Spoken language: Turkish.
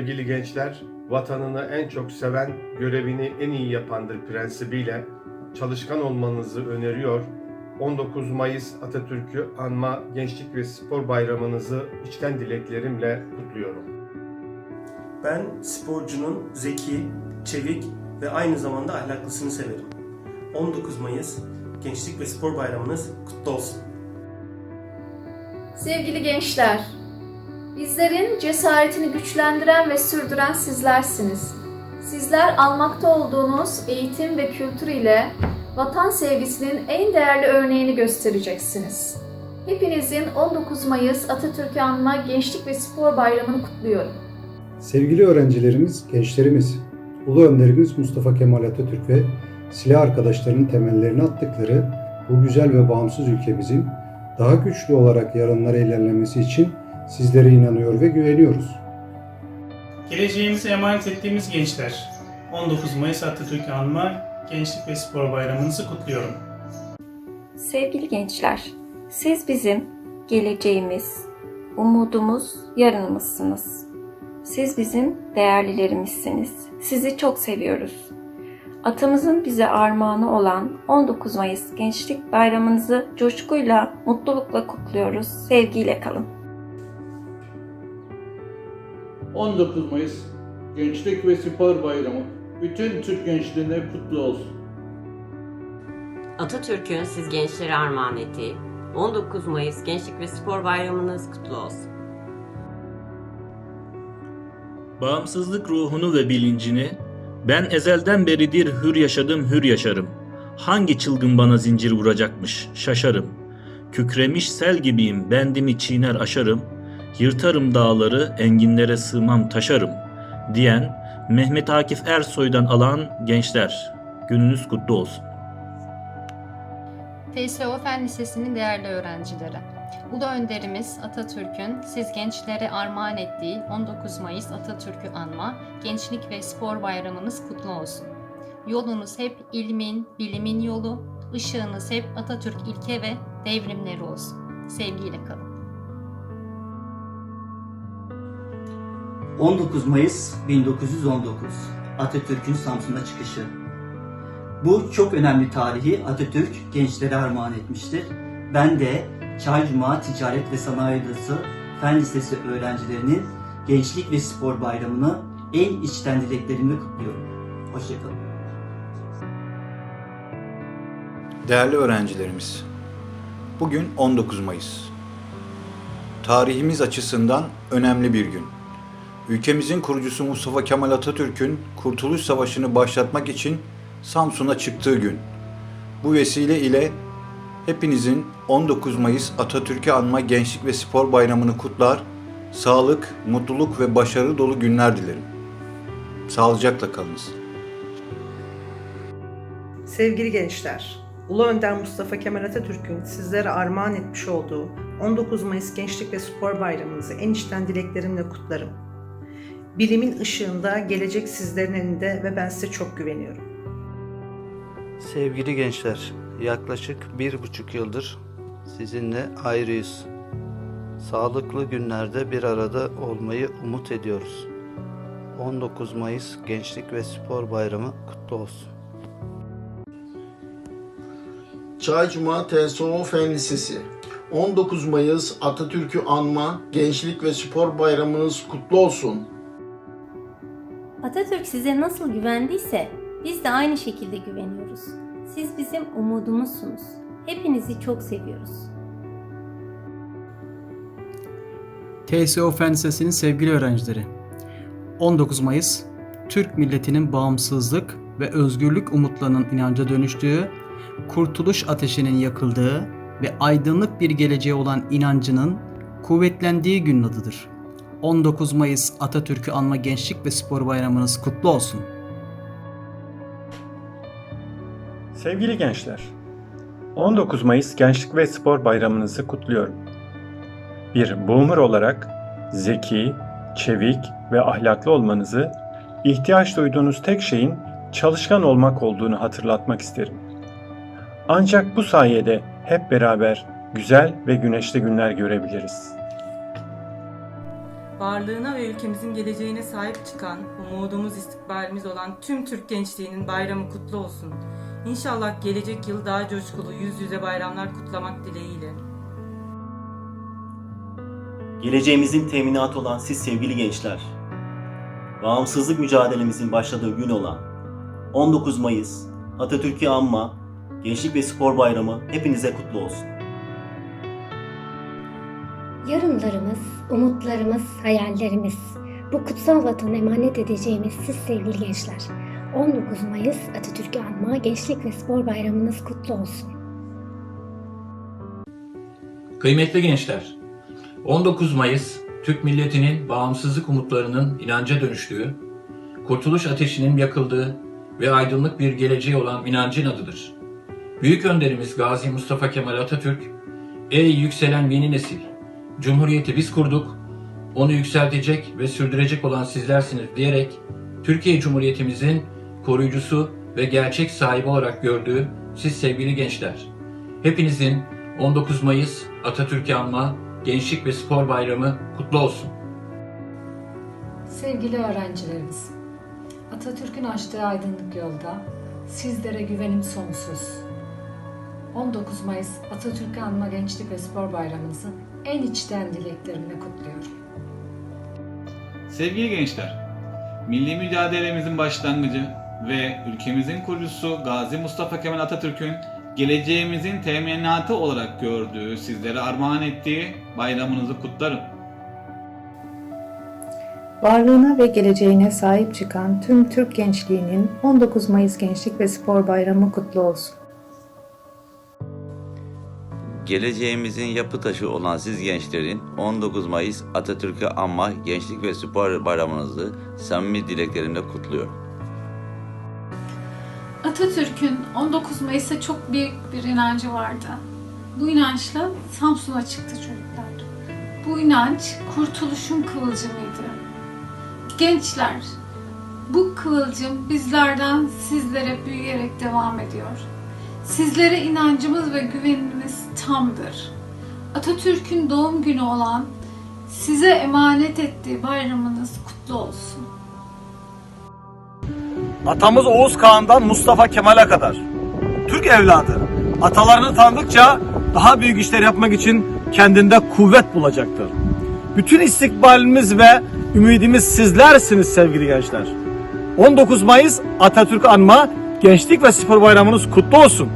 Sevgili gençler, vatanını en çok seven, görevini en iyi yapandır prensibiyle çalışkan olmanızı öneriyor. 19 Mayıs Atatürk'ü anma Gençlik ve Spor Bayramınızı içten dileklerimle kutluyorum. Ben sporcunun zeki, çevik ve aynı zamanda ahlaklısını severim. 19 Mayıs Gençlik ve Spor Bayramınız kutlu olsun. Sevgili gençler, bizlerin cesaretini güçlendiren ve sürdüren sizlersiniz. Sizler almakta olduğunuz eğitim ve kültür ile vatan sevgisinin en değerli örneğini göstereceksiniz. Hepinizin 19 Mayıs Atatürk'ü anma Gençlik ve Spor Bayramı'nı kutluyorum. Sevgili öğrencilerimiz, gençlerimiz, Ulu Önderimiz Mustafa Kemal Atatürk ve silah arkadaşlarının temellerini attıkları bu güzel ve bağımsız ülkemizin daha güçlü olarak yarınlara ilerlemesi için sizlere inanıyor ve güveniyoruz. Geleceğimize emanet ettiğimiz gençler, 19 Mayıs Atatürk'ü anma Gençlik ve Spor Bayramınızı kutluyorum. Sevgili gençler, siz bizim geleceğimiz, umudumuz, yarınımızsınız. Siz bizim değerlilerimizsiniz. Sizi çok seviyoruz. Atamızın bize armağanı olan 19 Mayıs Gençlik Bayramınızı coşkuyla, mutlulukla kutluyoruz. Sevgiyle kalın. 19 Mayıs Gençlik ve Spor Bayramı bütün Türk gençliğine kutlu olsun. Atatürk'ün siz gençlere armağan ettiği 19 Mayıs Gençlik ve Spor Bayramınız kutlu olsun. Bağımsızlık ruhunu ve bilincini ben ezelden beridir hür yaşadım hür yaşarım. Hangi çılgın bana zincir vuracakmış şaşarım. Kükremiş sel gibiyim bendimi çiğner aşarım. Yırtarım dağları enginlere sığmam taşarım diyen Mehmet Akif Ersoy'dan alan gençler gününüz kutlu olsun. TSO Fen Lisesi'nin değerli öğrencileri. Ulu Önderimiz Atatürk'ün siz gençlere armağan ettiği 19 Mayıs Atatürk'ü anma, Gençlik ve Spor Bayramınız kutlu olsun. Yolunuz hep ilmin, bilimin yolu, ışığınız hep Atatürk ilke ve devrimleri olsun. Sevgiyle kalın. 19 Mayıs 1919 Atatürk'ün Samsun'a çıkışı. Bu çok önemli tarihi Atatürk gençlere armağan etmiştir. Ben de Çaycuma Ticaret ve Sanayi Odası Fen Lisesi öğrencilerinin Gençlik ve Spor Bayramı'nı en içten dileklerimle kutluyorum. Hoşçakalın. Değerli öğrencilerimiz, bugün 19 Mayıs. Tarihimiz açısından önemli bir gün. Ülkemizin kurucusu Mustafa Kemal Atatürk'ün Kurtuluş Savaşı'nı başlatmak için Samsun'a çıktığı gün. Bu vesile ile hepinizin 19 Mayıs Atatürk'ü anma Gençlik ve Spor Bayramı'nı kutlar, sağlık, mutluluk ve başarı dolu günler dilerim. Sağlıcakla kalınız. Sevgili gençler, Ulu Önder Mustafa Kemal Atatürk'ün sizlere armağan etmiş olduğu 19 Mayıs Gençlik ve Spor Bayramınızı en içten dileklerimle kutlarım. Bilimin ışığında gelecek sizlerin elinde ve ben size çok güveniyorum. Sevgili gençler, yaklaşık bir buçuk yıldır sizinle ayrıyız. Sağlıklı günlerde bir arada olmayı umut ediyoruz. 19 Mayıs Gençlik ve Spor Bayramı kutlu olsun. Çaycuma TSO Fen Lisesi 19 Mayıs Atatürk'ü anma Gençlik ve Spor Bayramınız kutlu olsun. Atatürk size nasıl güvendiyse biz de aynı şekilde güveniyoruz. Siz bizim umudumuzsunuz. Hepinizi çok seviyoruz. TSO Fen Lisesi'nin sevgili öğrencileri. 19 Mayıs, Türk milletinin bağımsızlık ve özgürlük umutlarının inanca dönüştüğü, kurtuluş ateşinin yakıldığı ve aydınlık bir geleceğe olan inancının kuvvetlendiği günün adıdır. 19 Mayıs Atatürk'ü anma Gençlik ve Spor Bayramınız kutlu olsun. Sevgili gençler, 19 Mayıs Gençlik ve Spor Bayramınızı kutluyorum. Bir boomer olarak zeki, çevik ve ahlaklı olmanızı, ihtiyaç duyduğunuz tek şeyin çalışkan olmak olduğunu hatırlatmak isterim. Ancak bu sayede hep beraber güzel ve güneşli günler görebiliriz. Varlığına ve ülkemizin geleceğine sahip çıkan, umudumuz, istikbalimiz olan tüm Türk gençliğinin bayramı kutlu olsun. İnşallah gelecek yıl daha coşkulu yüz yüze bayramlar kutlamak dileğiyle. Geleceğimizin teminatı olan siz sevgili gençler, bağımsızlık mücadelemizin başladığı gün olan 19 Mayıs Atatürk'ü anma Gençlik ve Spor Bayramı hepinize kutlu olsun. Yarınlarımız, umutlarımız, hayallerimiz. Bu kutsal vatanı emanet edeceğimiz siz sevgili gençler. 19 Mayıs Atatürk'ü anma Gençlik ve Spor Bayramınız kutlu olsun. Kıymetli gençler, 19 Mayıs Türk milletinin bağımsızlık umutlarının inanca dönüştüğü, kurtuluş ateşinin yakıldığı ve aydınlık bir geleceği olan inancın adıdır. Büyük önderimiz Gazi Mustafa Kemal Atatürk, Ey yükselen yeni nesil, Cumhuriyeti biz kurduk, onu yükseltecek ve sürdürecek olan sizlersiniz diyerek Türkiye Cumhuriyetimizin koruyucusu ve gerçek sahibi olarak gördüğü siz sevgili gençler. Hepinizin 19 Mayıs Atatürk'ü anma Gençlik ve Spor Bayramı kutlu olsun. Sevgili öğrencilerimiz, Atatürk'ün açtığı aydınlık yolda sizlere güvenim sonsuz. 19 Mayıs Atatürk'ü anma Gençlik ve Spor Bayramınızı en içten dileklerimle kutluyorum. Sevgili gençler, milli mücadelemizin başlangıcı ve ülkemizin kurucusu Gazi Mustafa Kemal Atatürk'ün geleceğimizin teminatı olarak gördüğü, sizlere armağan ettiği bayramınızı kutlarım. Varlığına ve geleceğine sahip çıkan tüm Türk gençliğinin 19 Mayıs Gençlik ve Spor Bayramı kutlu olsun. Geleceğimizin yapı taşı olan siz gençlerin 19 Mayıs Atatürk'ü anma Gençlik ve Spor Bayramınızı samimi dileklerimle kutluyorum. Atatürk'ün 19 Mayıs'a çok büyük bir inancı vardı. Bu inançla Samsun'a çıktı çocuklar. Bu inanç kurtuluşun kıvılcımıydı. Gençler, bu kıvılcım bizlerden sizlere büyüyerek devam ediyor. Sizlere inancımız ve güvenimiz tamdır. Atatürk'ün doğum günü olan size emanet ettiği bayramınız kutlu olsun. Atamız Oğuz Kağan'dan Mustafa Kemal'e kadar. Türk evladı atalarını tanıdıkça daha büyük işler yapmak için kendinde kuvvet bulacaktır. Bütün istikbalimiz ve ümidimiz sizlersiniz sevgili gençler. 19 Mayıs Atatürk anma Gençlik ve Spor Bayramınız kutlu olsun.